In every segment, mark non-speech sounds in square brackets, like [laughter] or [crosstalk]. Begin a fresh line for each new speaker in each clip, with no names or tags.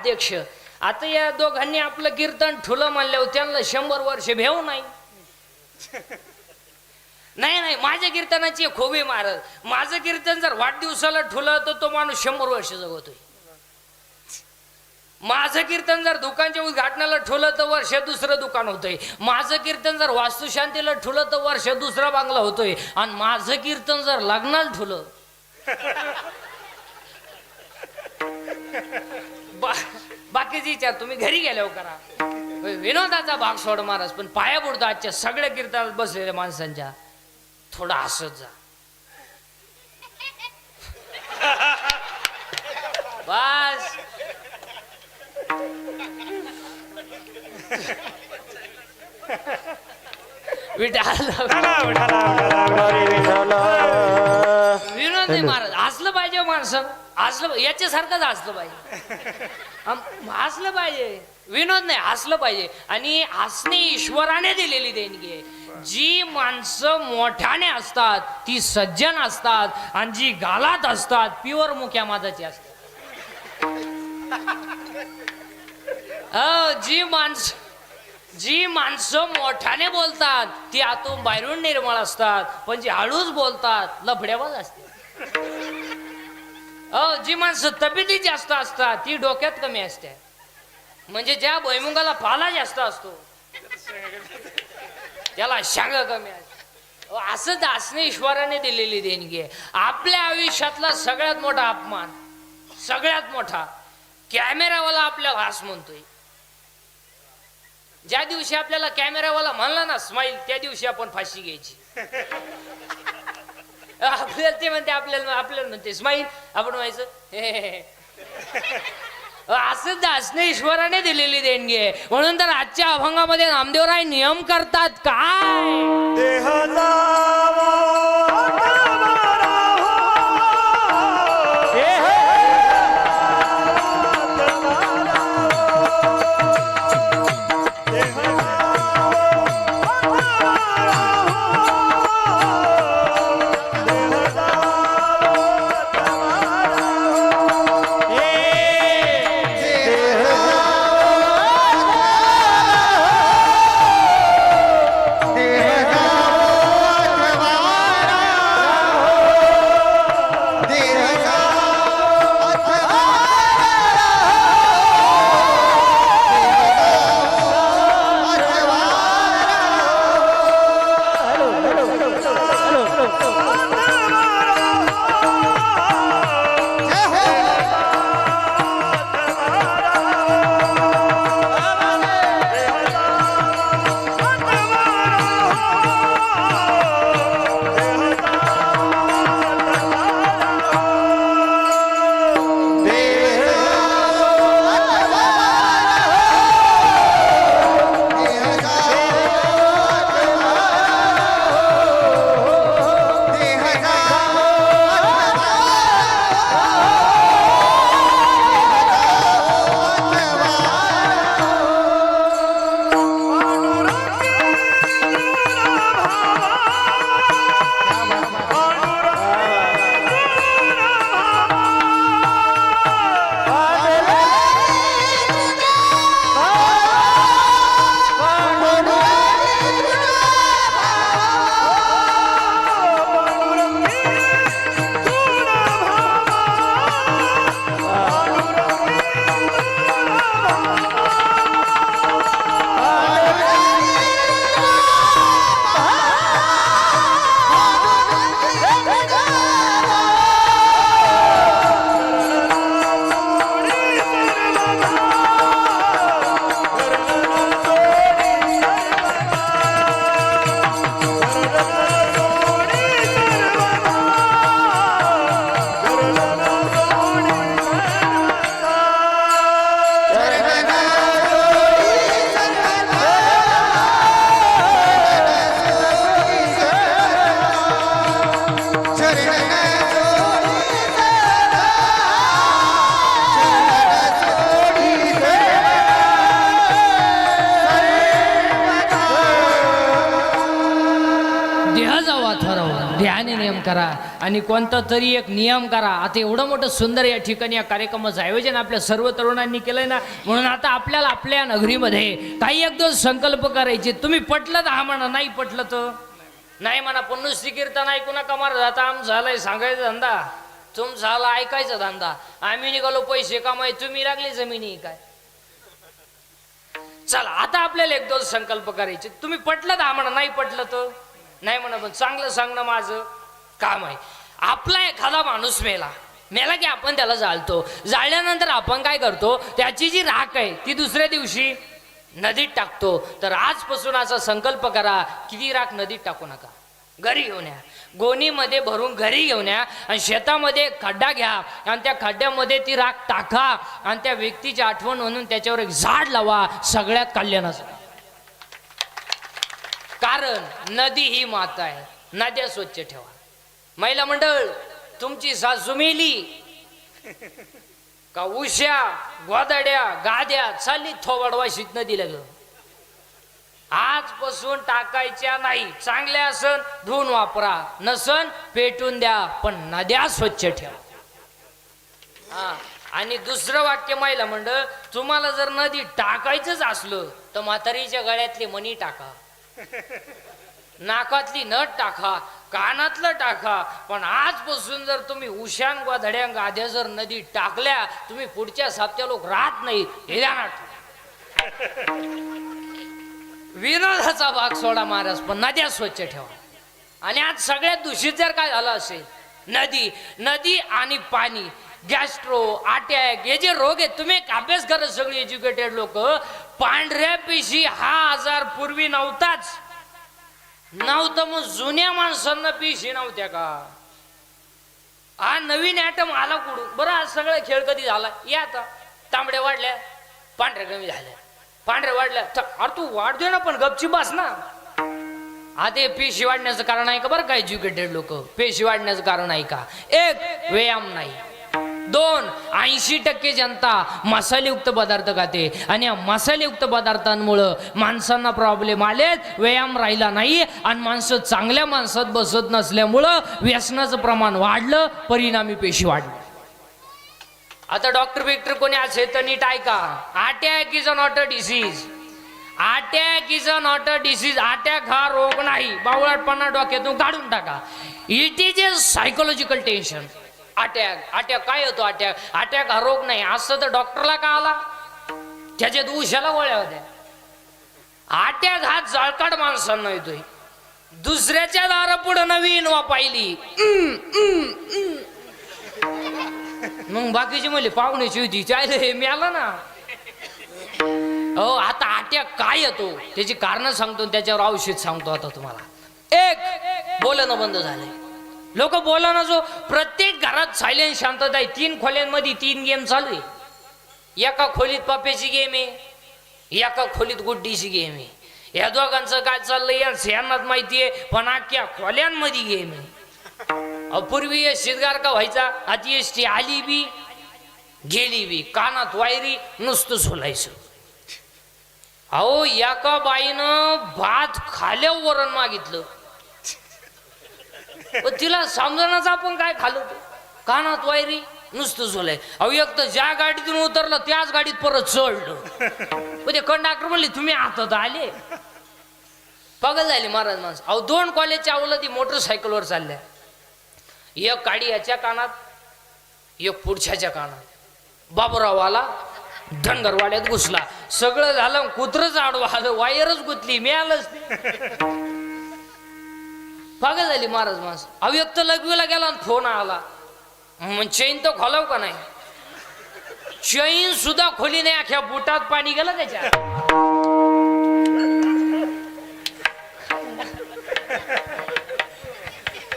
अध्यक्ष. आता या दोघांनी आपलं कीर्तन ठुलं म्हणल्यावर त्यांना शंभर वर्ष भेव नाही. नाही नाही माझ्या कीर्तनाची खोबी महाराज माझं कीर्तन जर वाढदिवसाला ठुलं तर तो माणूस शंभर वर्ष जगवतोय. माझं कीर्तन जर दुकानच्या उद्घाटनाला ठुलं तर वर्ष दुसरं दुकान होतंय. माझं कीर्तन जर वास्तुशांतीला ठुलं तर वर्ष दुसरा बांगला होतोय. आणि माझं कीर्तन जर लग्नाला ठुलं बाकीची तुम्ही घरी गेल्यावर हो करा. विनोदाचा भाग सोड महाराज पण पाया बुडतो आजच्या सगळ्या कीर्तनात बसलेल्या माणसांच्या. थोडा हसत जा. बस. विठाला
विठाला,
माणसं हसलं याच्यासारखंच हसलं पाहिजे. [laughs] हसलं पाहिजे. विनोद नाही हसलं पाहिजे. आणि हसणे ईश्वराने दिलेली देणगी आहे. जी माणसं मोठ्याने असतात ती सज्जन असतात आणि जी गालात असतात प्युअर मुख्या माजाची असतात. जी माणसं जी माणसं मोठ्याने बोलतात ती आतून बाहेरून निर्मळ असतात पण जी हळूच बोलतात लफड्यावर असते अ जी माणसं तब्येती जास्त असतात ती डोक्यात कमी असते. म्हणजे ज्या भैमुगाला पाला जास्त असतो त्याला शांग कमी असते. असंच असणे ईश्वराने दिलेली देणगी आहे. आपल्या आयुष्यातला सगळ्यात मोठा अपमान सगळ्यात मोठा कॅमेरावाला आपल्याला हास म्हणतोय. ज्या दिवशी आपल्याला कॅमेरावाला म्हणला ना स्माईल त्या दिवशी आपण फाशी घ्यायची. आपल्याला ते म्हणते आपल्याला आपल्याला म्हणते स्माईल आपण व्हायचं हे, हे, ईश्वराने दिलेली देणगी आहे. म्हणून तर आजच्या अभंगामध्ये नामदेवराय नियम करतात काय? ध्यान करा आणि कोणता तरी एक नियम करा. आता एवढं मोठं सुंदर या ठिकाणी या कार्यक्रमाचं आयोजन आपल्या सर्व तरुणांनी केलंय ना म्हणून आता आपल्याला आपल्या नगरीमध्ये काही एक दोन संकल्प करायचे. तुम्ही पटलं तर हा म्हणा नाही पटलं तर? नाही म्हणा पण नुसती कीर्तन ऐकू नका मारा आता आम झालाय सांगायचा धंदा. तुम झाला ऐकायचा धंदा. आम्ही निघालो पैसे कमाय तुम्ही लागले जमिनी काय? चला आता आपल्याला एक दोन संकल्प करायचे. तुम्ही पटलं तर म्हणा नाही पटलं तर? नाही म्हणा पण चांगलं सांगणं माझं काम आहे. आपला एखादा माणूस मेला मेला की आपण त्याला जाळतो. जाळल्यानंतर आपण काय करतो त्याची जी राख आहे ती दुसऱ्या दिवशी नदीत टाकतो. तर आजपासून असा संकल्प करा किती राख नदीत टाकू नका. घरी घेऊन या. गोणीमध्ये भरून घरी घेऊन या आणि शेतामध्ये एक खड्डा घ्या आणि त्या खड्ड्यामध्ये ती राख टाका आणि त्या व्यक्तीची आठवण म्हणून त्याच्यावर एक झाड लावा सगळ्यात कल्याणाचं. कारण नदी ही माता आहे. नद्या स्वच्छ ठेवा. महिला मंडळ तुमची सासू मेली. का उश्या गोदाड्या गाद्या चालली थोबडवाशीत नदीला घेऊन. आजपासून टाकायच्या नाही. चांगल्या असन धुवून वापरा. नसन पेटून द्या पण नद्या स्वच्छ ठेवा. हा. आणि दुसरं वाक्य महिला मंडळ तुम्हाला जर नदी टाकायचंच असलं तर म्हातारीच्या गळ्यातली मणी टाका. नाकातली नट टाका कानातलं टाका पण आजपासून जर तुम्ही उशान गोधड्या गाद्या जर नदी टाकल्या तुम्ही पुढच्या साप्त्या लोक राहत नाही हे ध्यानात ठेवा. भाग सोडा महाराज पण नद्या स्वच्छ ठेवा आणि आज सगळ्यात दूषित जर काय झालं असेल नदी नदी आणि पाणी गॅस्ट्रो अटॅक हे जे रोग आहेत तुम्ही एक अभ्यास करत सगळे एज्युकेटेड लोक. पांढऱ्या पेशी हा आजार पूर्वी नव्हताच. नव्हतं मग जुन्या माणसांना पेशी नव्हत्या का? हा नवीन ॲटम आला कुठून? बरं आज सगळं खेळ कधी झाला? या आता. तांबड्या वाढल्या पांढऱ्या कमी झाल्या. पांढऱ्या वाढल्या. अरे तू वाढ दे ना पण गपची बस ना. हा ते पेशी वाढण्याचं कारण आहे का बरं का एज्युकेटेड लोक? पेशी वाढण्याचं कारण आहे का? एक व्यायाम नाही. दोन ऐंशी टक्के जनता मसालेयुक्त पदार्थ खाते. आणि या मसालेयुक्त पदार्थांमुळं माणसांना प्रॉब्लेम आलेत व्यायाम राहिला नाही आणि माणसं चांगल्या माणसात बसत नसल्यामुळं व्यसनाचं प्रमाण वाढलं परिणामी पेशी वाढली. आता डॉक्टर बिक्टर कोणी असेल तर नीट ऐका. Attack is a not a disease. Attack is a not a disease attack हा रोग नाही. बावळटपणा डोक्यातून काढून टाका. It is a psychological tension attack attack काय होतो अटॅक अटॅक हा रोग नाही? असं तर डॉक्टरला का आला? त्याच्यात उशाला गोळ्या होत्या. अटॅक हा जळकाट माणसांना येतोय. दुसऱ्याच्या दारा पुढे नवीन वा पाहिली. मग बाकीची म्हणले पाहुण्याची होती. चायले हे मिळालं ना. हो आता अटॅक काय येतो? त्याची कारण सांगतो त्याच्यावर औषध सांगतो आता तुम्हाला. एक बोलणं बंद झालंय. लोक बोला ना जो प्रत्येक घरात सायलेंट शांतता आहे. तीन खोल्यांमध्ये तीन गेम चालू आहे. एका खोलीत पाप्याची गेम आहे. एका खोलीत गुड्डीची गेम आहे. या दोघांचं काय चाललंय? या यांनाच माहिती आहे पण अख्ख्या खोल्यांमध्ये गेम आहे. अपूर्वी शिदगार का व्हायचा? आता एस आली बी गेली बी. कानात वायरी नुसतं सोलायचं अहो एका बाईनं भात खाल्यावर वरण मागितलं. [laughs] तिला समजणच आपण काय खाल्लं ते. कानात वायरी नुसतं झोलाय. अहो एक तर ज्या गाडीतून उतरलं त्याच गाडीत परत चढलं. [laughs] ते कंडक्टर म्हणले तुम्ही आता आले. पागल झाली महाराज माणसं. अहो दोन कॉलेजच्या आवलं ती मोटरसायकलवर चालल्या. एक गाडी याच्या कानात एक पुढच्याच्या कानात. बाबूराव आला धनगरवाड्यात घुसला. सगळं झालं कुत्रच आडवं आलं वायरच गुतली मिळालंच नाही. [laughs] पागल झाली महाराज माणसं. अव्यक्त लघवीला गेला आणि फोन आला. मग चैन तर खोलाव का नाही? चैन सुद्धा खोली नाही अख्या बुटात पाणी गेलं त्याच्या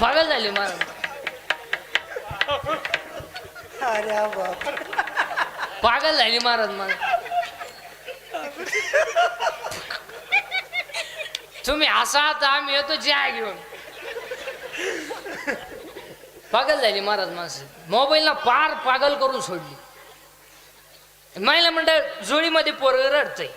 पागल झाली महाराज.
अरे बाप.
पागल झाली महाराज मला तुम्ही असा आम्ही येतो ज्या घेऊन. [laughs] पागल झाली महाराज माणसं. मोबाईलला पार पागल करून सोडली. महिला मंडळ जोळीमध्ये पोरग रडतंय.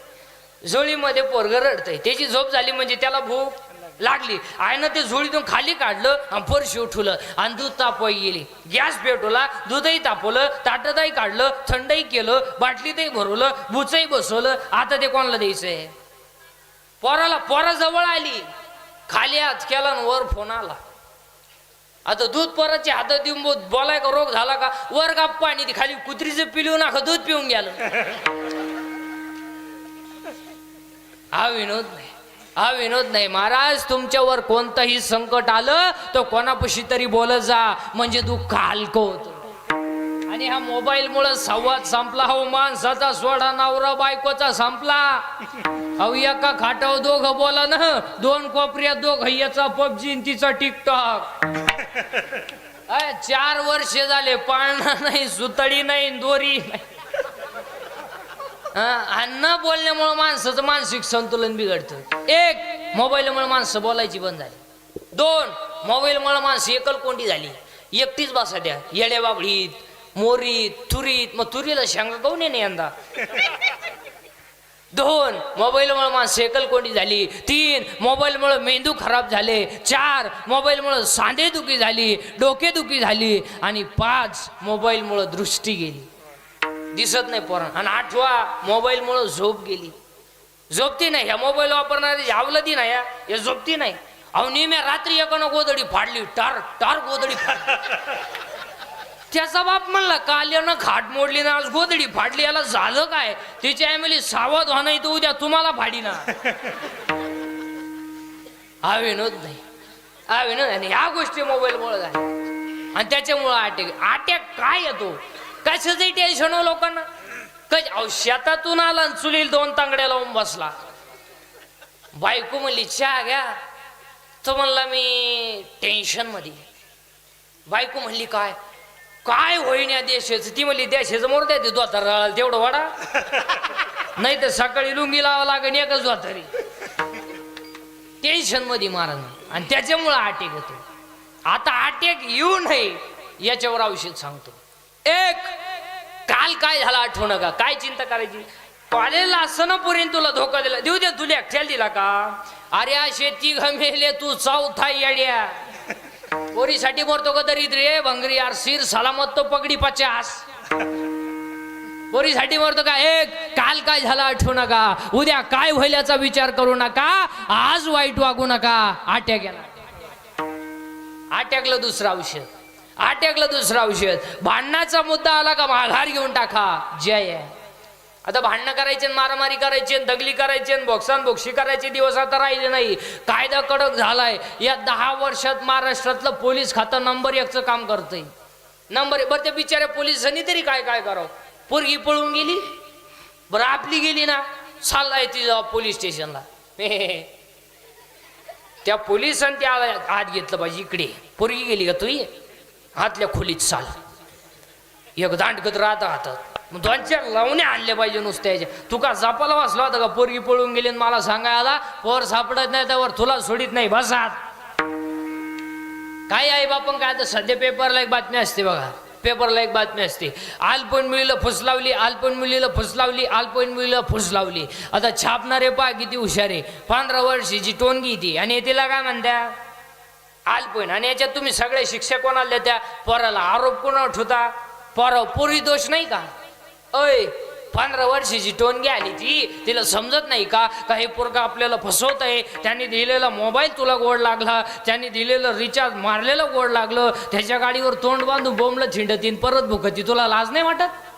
जोळीमध्ये पोरग रडतंय. त्याची झोप झाली म्हणजे त्याला भूक लागली. आईनं ते झोळीतून खाली काढलं आणि फरशी उठवलं. आणि दूध तापवाई गेली. गॅस पेटवला दूधही तापवलं ताटतही काढलं थंडही केलं बाटलीतही भरवलं बुचही बसवलं. आता ते कोणाला द्यायचंय? पोराला पोरा जवळ आली. खाली हात केला आणि वर फोन आला. आता दूध पोराच्या हातात देऊन बोलाय का रोग झाला का? वर का पाणी ती खाली कुत्रीचं पिलू ना दूध पिऊन गेलं. हा विनोद नाही. हा विनोद नाही. महाराज तुमच्यावर कोणतंही संकट आलं तर कोणापाशी तरी बोलत जा. म्हणजे दुःख हलकं होतं. आणि हा मोबाईल मुळे संवाद संपला. हो माणसाचा सोडा नवरा बायकोचा संपला. अहो एका खाटावर दोघं बोला ना. दोन कोपऱ्यात दोघ याचा पबजी तिचा टिकटॉक. [laughs] चार वर्ष झाले पाळणा नाही सुतळी नाही दोरी नाही. हा, आणि न बोलण्यामुळे माणसाचं मानसिक संतुलन बिघडतं. एक मोबाईलमुळे माणसं बोलायची बंद झाली. दोन मोबाईलमुळे माणसं एकलकोंडी झाली. एकटीच बसा द्या येड्या बाबळीत. मोरीत तुरीत मग तुरीला शेंगा काऊन नाही यंदा? दोन मोबाईलमुळे माणसं कोंडी झाली. तीन मोबाईलमुळे मेंदू खराब झाले. चार मोबाईलमुळे सांधेदुखी झाली डोकेदुखी झाली आणि पाच मोबाईलमुळे दृष्टी गेली. दिसत नाही पोरण आणि आठवा मोबाईलमुळे झोप गेली. झोपती नाही. ह्या मोबाईल वापरणारी आवलती नाही या झोपती नाही. अहो नेहमी रात्री एकानं गोदडी फाडली. टार टार गोदडी फाडली. त्याचा बाप म्हणला काल यानं खाट मोडली ना आज गोदडी फाडली याला झालं काय? तिची फॅमिली सावध व्हा नाही तर उद्या तुम्हाला फाडी ना हा विनोद नाही हा विनोद आणि ह्या गोष्टी मोबाईल मुळे आहे आणि त्याच्यामुळं अटॅक अटॅक काय येतो कशाचंही टेन्शन हो लोकांना. कश अहो शेतातून आला आणि चुलील दोन तांगड्या लावून बसला. बायको म्हणली चहा घ्या. तो म्हणला मी टेन्शनमध्ये बायको म्हणली काय? काय होईन या देशाचं? ती म्हणली देशाचं मोर द्या ते दोतार राळाला तेवढं वाडा. [laughs] नाही तर सकाळी लुंगी लावा लागेल एकच दोतारी टेन्शनमध्ये मारण आणि त्याच्यामुळं अटॅक येतो आता अटॅक येऊ नये याच्यावर औषध सांगतो. एक काल काय झालं आठवू नका काय चिंता करायची? कॉलेजला असताना पुरीन तुला धोका दिला. देऊ दे तुला एकट्याला दिला का? अरे असे तिघ मेले तू चौथा येड्या. पोरीसाठी मरतो का दरिद्र रे? भंगरी यार सिर सलामत तो पगडी पचास. पोरीसाठी मरतो का? एक काल काय झालं आठवू नका? उद्या काय होईल याचा विचार करू नका? आज वाईट वागू नका. आट्या गेला. आट्याकलं दुसरं औषध. आट्याकलं दुसरं औषध. भांडणाचा मुद्दा आला का? माघार घेऊन टाका. जय. आहे आता भांडणं करायचे मारामारी करायची आणि दगली करायची बोक्सान बोक्षी करायचे दिवस आता राहिले नाही. कायदा कडक झालाय. या दहा वर्षात महाराष्ट्रातलं पोलीस खातं नंबर एकचं काम करतंय. नंबर बरं त्या बिचाऱ्या पोलिसांनी तरी काय काय करावं? पोरगी पळून गेली? बरं आपली गेली ना? चाललाय ती जेव्हा पोलीस स्टेशनला. त्या पोलिसांनी त्या आत घेतलं पाहिजे इकडे. पोरगी गेली का तुही आतल्या खोलीत चाल. एक दांडगत राहत हातात. मग दोन चार लावणे आणले पाहिजे नुसत्या तुका तू जापाला वाचला होता का? पोरगी पळून गेली आणि मला सांगायला पोर सापडत नाही त्यावर तुला सोडित नाही बसात काय आहे बापन काय आता सध्या पेपरला एक बातमी असते बघा. पेपरला एक बातमी असते. आलपण मुलीला फुस लावली आलपण मुलीला फुस लावली आलपण मुलीला फुस लावली. आता छापणारे पा किती हुशार आहे. पंधरा वर्षीची टोनगी ती. आणि तिला काय म्हणत्या? आलपण आणि याच्यात तुम्ही सगळे शिक्षक कोणाला देत्या? पोराला आरोप कोणावर ठेवता? पोरा पोरी दोष नाही का? अय पंधरा वर्षाची टोनगी आली ती. तिला समजत नाही का? काही हे पोरगा आपल्याला फसवत आहे त्यांनी दिलेला मोबाईल तुला गोड लागला. त्यांनी दिलेलं रिचार्ज मारलेलं गोड लागलं. त्याच्या गाडीवर तोंड बांधून बोंबलं थिंडतीन परत भुकती. तुला लाज नाही वाटत?